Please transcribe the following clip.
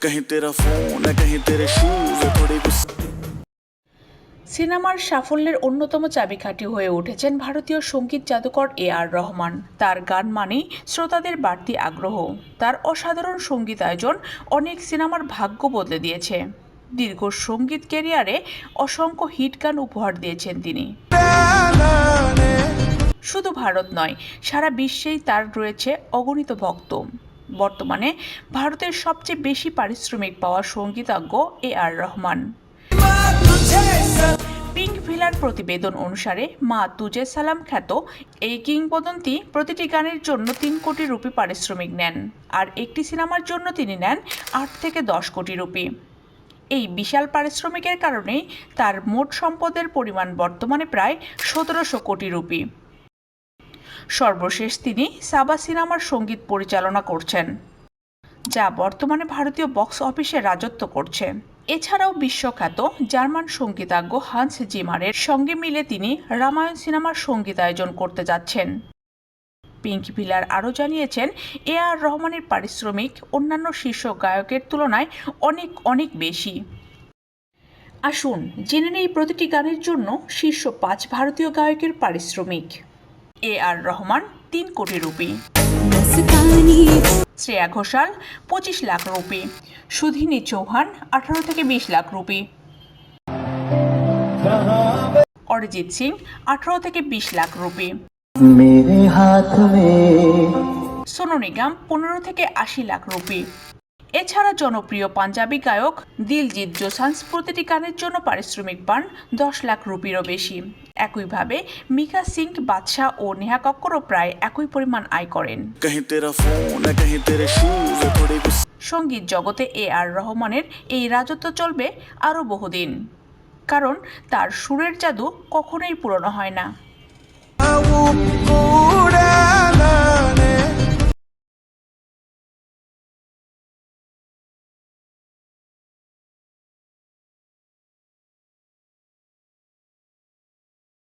कहीं तेरा फोन है कहीं तेरे शूज थोड़ी गुस्सा সিনেমার সাফল্যের অন্যতম চাবিকাঠি হয়ে উঠেছেন ভারতীয় সঙ্গীত জাদুকর এ আর রহমান তার গান মানেই শ্রোতাদের বাড়তি আগ্রহ তার অসাধারণ সঙ্গীত আয়োজন অনেক সিনেমার ভাগ্য বদলে দিয়েছে দীর্ঘ সঙ্গীত ক্যারিয়ারে অসংখ্য হিট গান উপহার দিয়েছেন তিনি শুধু ভারত নয় সারা বিশ্বেই তার রয়েছে অগণিত ভক্ত বর্তমানে ভারতের সবচেয়ে বেশি পারিশ্রমিক পাওয়া সঙ্গীতজ্ঞ এ আর রহমান। পিঙ্ক ভিলার প্রতিবেদন অনুসারে মা তুজে সালাম খ্যাত এই কিংবদন্তি প্রতিটি গানের জন্য তিন কোটি রুপি পারিশ্রমিক নেন আর একটি সিনেমার জন্য তিনি নেন আট থেকে দশ কোটি রুপি। এই বিশাল পারিশ্রমিকের কারণেই তার মোট সম্পদের পরিমাণ বর্তমানে প্রায় সতেরোশো কোটি রুপি। সর্বশেষ তিনি সাবা সিনেমার সংগীত পরিচালনা করছেন, যা বর্তমানে ভারতীয় বক্স অফিসে রাজত্ব করছে। এছাড়াও বিশ্বখ্যাত জার্মান সঙ্গীতজ্ঞ হান্স জিমারের সঙ্গে মিলে তিনি রামায়ণ সিনেমার সংগীত আয়োজন করতে যাচ্ছেন। পিঙ্কি পিলার আরও জানিয়েছেন, এ আর রহমানের পারিশ্রমিক অন্যান্য শীর্ষ গায়কের তুলনায় অনেক অনেক বেশি। আসুন, জেনে নেই প্রতিটি গানের জন্য শীর্ষ পাঁচ ভারতীয় গায়কের পারিশ্রমিক। এ আর রহমান তিন কোটি রুপি। শ্রেয়া ঘোষাল পঁচিশ লাখ রুপি। সুধিনী চৌহান আঠারো থেকে বিশ লাখ রুপি। অরিজিৎ সিং আঠারো থেকে বিশ লাখ রুপি। সোনু নিগম পনেরো থেকে আশি লাখ রুপি। এছাড়া জনপ্রিয় পাঞ্জাবি গায়ক দিলজিৎ জোসান্স প্রতিটি গানের জন্য পারিশ্রমিক পান দশ লাখ রুপিরও বেশি। একইভাবে মিকা সিং বাদশাহ ও নেহা কক্করও প্রায় একই পরিমাণ আয় করেন। সংগীত জগতে এ আর রহমানের এই রাজত্ব চলবে আরও বহুদিন। কারণ তার সুরের জাদু কখনোই পুরনো হয় না।